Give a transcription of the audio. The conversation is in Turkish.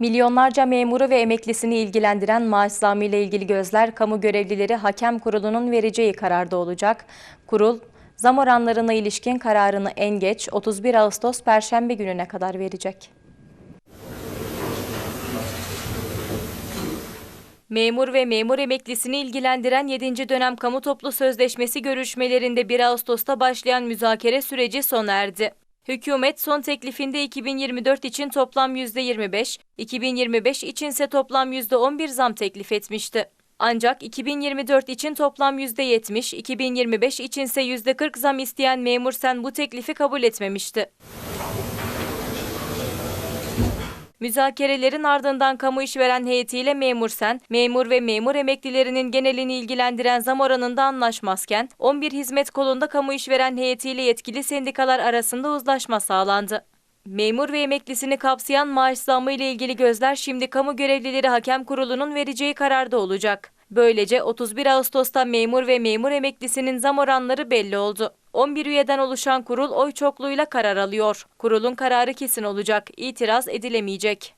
Milyonlarca memuru ve emeklisini ilgilendiren maaş zammı ile ilgili gözler kamu görevlileri hakem kurulunun vereceği kararda olacak. Kurul, zam oranlarına ilişkin kararını en geç 31 Ağustos Perşembe gününe kadar verecek. Memur ve memur emeklisini ilgilendiren 7. dönem kamu toplu sözleşmesi görüşmelerinde 1 Ağustos'ta başlayan müzakere süreci sona erdi. Hükümet son teklifinde 2024 için toplam %25, 2025 içinse toplam %11 zam teklif etmişti. Ancak 2024 için toplam %70, 2025 içinse %40 zam isteyen memur sen bu teklifi kabul etmemişti. Müzakerelerin ardından kamu işveren heyetiyle memur sen, memur ve memur emeklilerinin genelini ilgilendiren zam oranında anlaşmazken, 11 hizmet kolunda kamu işveren heyetiyle yetkili sendikalar arasında uzlaşma sağlandı. Memur ve emeklisini kapsayan maaş zammı ile ilgili gözler şimdi kamu görevlileri hakem kurulunun vereceği kararda olacak. Böylece 31 Ağustos'ta memur ve memur emeklisinin zam oranları belli oldu. 11 üyeden oluşan kurul oy çokluğuyla karar alıyor. Kurulun kararı kesin olacak, itiraz edilemeyecek.